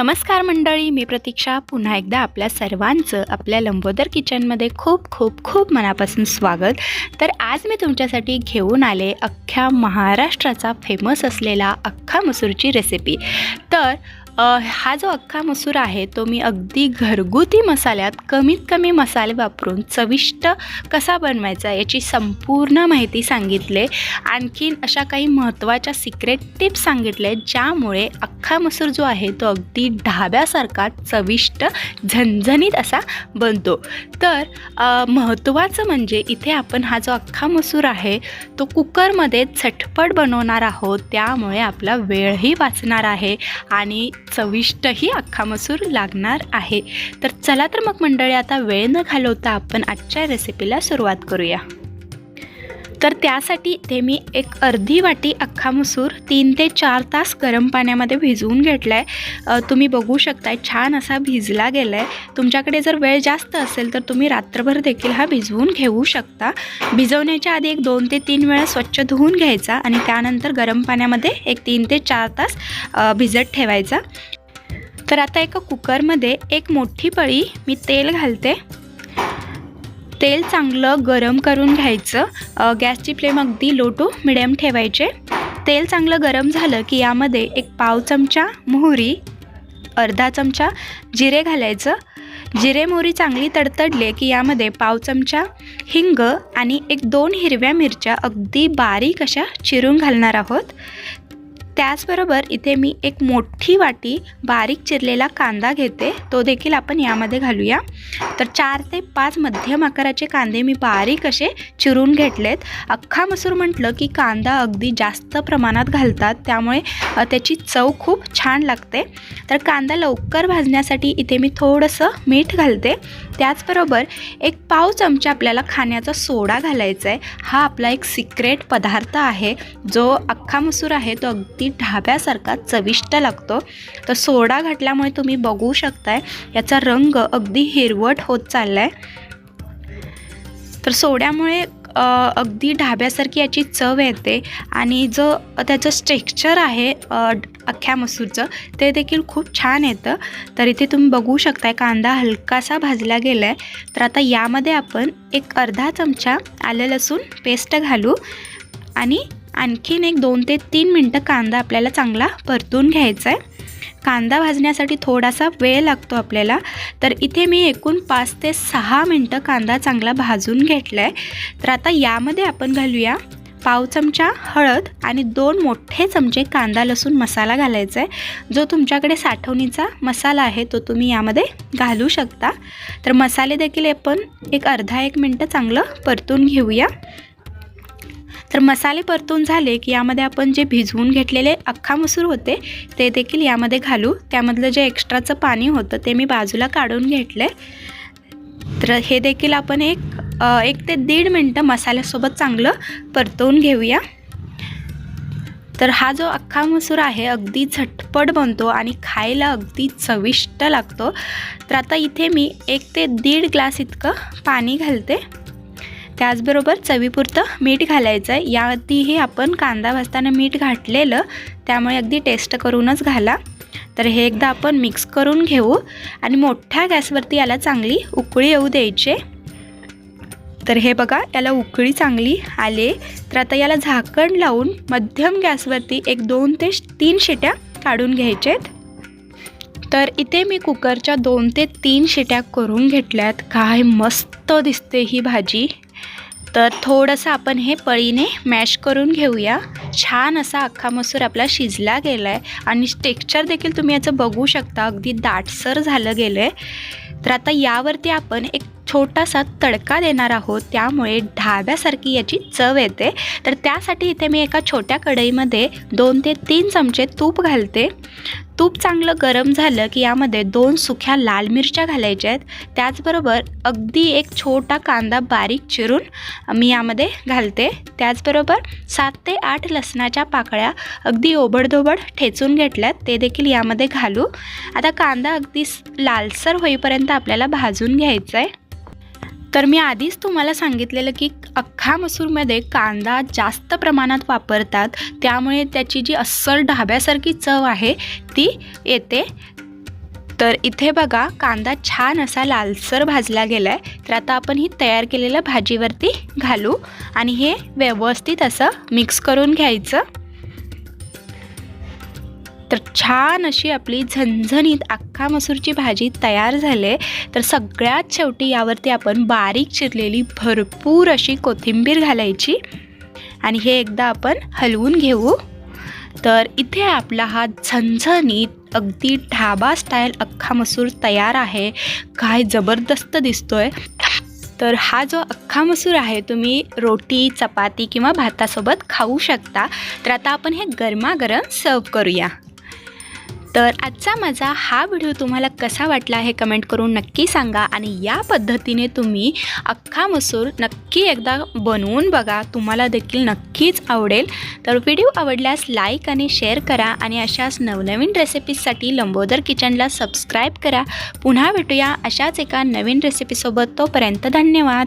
नमस्कार मंडळी मी प्रतीक्षा. पुन्हा एकदा आपल्या सर्वांचं आपल्या लंबोदर किचनमध्ये खूप खूप खूप मनापासून स्वागत. तर आज मी तुमच्यासाठी घेऊन आले अख्ख्या महाराष्ट्राचा फेमस असलेला अख्खा मसूरची रेसिपी तर हा जो अख्खा मसूर आहे तो मी अगदी घरगुती मसाल्यात कमीत कमी मसाले वापरून चविष्ट कसा बनवायचा याची संपूर्ण माहिती सांगितले. आणखीन अशा काही महत्त्वाच्या सिक्रेट टिप्स सांगितले ज्यामुळे अख्खा मसूर जो आहे तो अगदी ढाब्यासारखा चविष्ट झणझणीत असा बनतो. तर महत्त्वाचं म्हणजे इथे आपण हा जो अख्खा मसूर आहे तो कुकरमध्ये झटपट बनवणार आहोत त्यामुळे आपला वेळही वाचणार आहे आणि चविष्टही अख्खा मसूर लागणार आहे. तर चला तर मग मंडळी आता वेळ न घालवता आपण आजच्या रेसिपीला सुरुवात करूया. तर त्यासाठी ते मी एक अर्धी वाटी अख्खा मसूर तीन ते चार तास गरम पाण्यामध्ये भिजवून घेतला आहे तुम्ही बघू शकताय छान असा भिजला गेला आहे तुमच्याकडे जर वेळ जास्त असेल तर तुम्ही रात्रभर देखील हा भिजवून घेऊ शकता. भिजवण्याच्या आधी एक दोन ते तीन वेळा स्वच्छ धुवून घ्यायचा आणि त्यानंतर गरम पाण्यामध्ये एक तीन ते चार तास भिजत ठेवायचा. तर आता एका कुकरमध्ये एक मोठी पळी मी तेल घालते. तेल चांगलं गरम करून घ्यायचं. गॅसची फ्लेम अगदी लो टू मिडियम ठेवायचे. तेल चांगलं गरम झालं की यामध्ये एक पाव चमचा मोहरी अर्धा चमचा जिरे घालायचं. जिरे मोहरी चांगली तडतडले की यामध्ये पाव चमचा हिंग आणि एक दोन हिरव्या मिरच्या अगदी बारीक अशा चिरून घालणार आहोत. त्याचबरोबर इथे मी एक मोठी वाटी बारीक चिरलेला कांदा घेते. तो देखील आपण यामध्ये घालूया. तर चार ते पाच मध्यम आकाराचे कांदे मी बारीक असे चिरून घेतलेत. अख्खा मसूर म्हटलं की कांदा अगदी जास्त प्रमाणात घालतात त्यामुळे त्याची चव खूप छान लागते. तर कांदा लवकर भाजण्यासाठी इथे मी थोडंसं मीठ घालते. त्याचबरोबर एक पाव चमचा आपल्याला खाण्याचा सोडा घालायचा आहे हा आपला एक सिक्रेट पदार्थ आहे. जो अख्खा मसूर आहे तो अगदी ढाब्यासारखा चविष्ट लागतो. तर सोडा घातल्यामुळे तुम्ही बघू शकताय याचा रंग अगदी हिरवट होत चालला आहे तर सोड्यामुळे अगदी ढाब्यासारखी याची चव येते आणि जो त्याचं स्ट्रेक्चर आहे अख्ख्या मसूरचं ते देखील खूप छान येतं. तर इथे तुम्ही बघू शकताय कांदा हलकासा भाजला गेला आहे तर आता यामध्ये आपण एक अर्धा चमचा आलं लसूण पेस्ट घालू आणि आणखीन एक दोन ते तीन मिनटं कांदा आपल्याला चांगला परतून घ्यायचा आहे. कांदा भाजण्यासाठी थोडासा वेळ लागतो आपल्याला. तर इथे मी एकूण पाच ते सहा मिनटं कांदा चांगला भाजून घेतला आहे तर आता यामध्ये आपण घालूया पाव चमचा हळद आणि दोन मोठे चमचे कांदा लसूण मसाला घालायचा आहे. जो तुमच्याकडे साठवणीचा मसाला आहे तो तुम्ही यामध्ये घालू शकता. तर मसाले देखील आपण एक अर्धा एक मिनटं चांगलं परतून घेऊया. तर मसाले परतून झाले की यामध्ये आपण जे भिजवून घेतलेले अख्खा मसूर होते ते देखील यामध्ये घालू. त्यामधलं जे एक्स्ट्राचं पाणी होतं ते मी बाजूला काढून घेतलं तर हे देखील आपण एक एक ते दीड मिनटं मसाल्यासोबत चांगलं परतवून घेऊया. तर हा जो अख्खा मसूर आहे अगदी झटपट बनतो आणि खायला अगदी चविष्ट लागतो. तर आता इथे मी एक ते दीड ग्लास इतकं पाणी घालते. त्याचबरोबर चवीपुरतं मीठ घालायचं आहे. याआधीही आपण कांदा भाजताना मीठ घातलेलं त्यामुळे अगदी टेस्ट करूनच घाला. तर हे एकदा आपण मिक्स करून घेऊ. आणि मोठ्या गॅसवरती याला चांगली उकळी येऊ द्यायचे. तर हे बघा याला उकळी चांगली आले. तर आता याला झाकण लावून मध्यम गॅसवरती एक दोन ते तीन शिट्या काढून घ्यायचेत. तर इथे मी कुकरच्या दोन ते तीन शिट्या करून घेतल्यात. काय मस्त दिसते ही भाजी. तर थोडंसं आपण हे पळीने मॅश करून घेऊया. छान असा अख्खा मसूर आपला शिजला गेला आहे आणि टेक्स्चर देखील तुम्ही याचं बघू शकता. अगदी दाटसर झालं गेलं आहे तर आता यावरती आपण एक छोटासा तडका देणार आहोत. त्यामुळे ढाब्यासारखी याची चव येते. तर त्यासाठी इथे मी एका छोट्या कढईमध्ये दोन ते तीन चमचे तूप घालते. तूप चांगलं गरम झालं की यामध्ये दोन सुख्या लाल मिरच्या घालायच्या आहेत. त्याचबरोबर अगदी एक छोटा कांदा बारीक चिरून मी यामध्ये घालते. त्याचबरोबर सात ते आठ लसणाच्या पाकळ्या अगदी ओबडधोबड ठेचून घेतल्यात. ते देखील यामध्ये घालू. आता कांदा अगदी लालसर होईपर्यंत आपल्याला भाजून घ्यायचा आहे तर मी आधीच तुम्हाला सांगितलेलं की अख्खा मसूरमध्ये कांदा जास्त प्रमाणात वापरतात. त्यामुळे त्याची जी अस्सल ढाब्यासारखी चव आहे ती येते. तर इथे बघा कांदा छान असा लालसर भाजला गेला आहे तर आता आपण ही तयार केलेल्या भाजीवरती घालू. आणि हे व्यवस्थित असं मिक्स करून घ्यायचं. तर छान अशी आपली झणझणीत अख्खा मसूरची भाजी तयार झाली तर सगळ्यात शेवटी यावरती आपण बारीक चिरलेली भरपूर अशी कोथिंबीर घालायची. आणि हे एकदा आपण हलवून घेऊ. तर इथे आपला हा झणझणीत अगदी ढाबा स्टाईल अख्खा मसूर तयार आहे. काय जबरदस्त दिसतोय. तर हा जो अख्खा मसूर आहे तुम्ही रोटी चपाती किंवा भातासोबत खाऊ शकता. तर आता आपण हे गरमागरम सर्व करूया. तर आजचा माझा हा व्हिडिओ तुम्हाला कसा वाटला हे कमेंट करून नक्की सांगा आणि या पद्धतीने तुम्ही अख्खा मसूर नक्की एकदा बनवून बघा. तुम्हाला देखील नक्कीच आवडेल. तर व्हिडिओ आवडल्यास लाईक आणि शेअर करा आणि अशाच नवनवीन रेसिपीजसाठी लंबोदर किचनला सबस्क्राईब करा. पुन्हा भेटूया अशाच एका नवीन रेसिपीसोबत. तोपर्यंत धन्यवाद.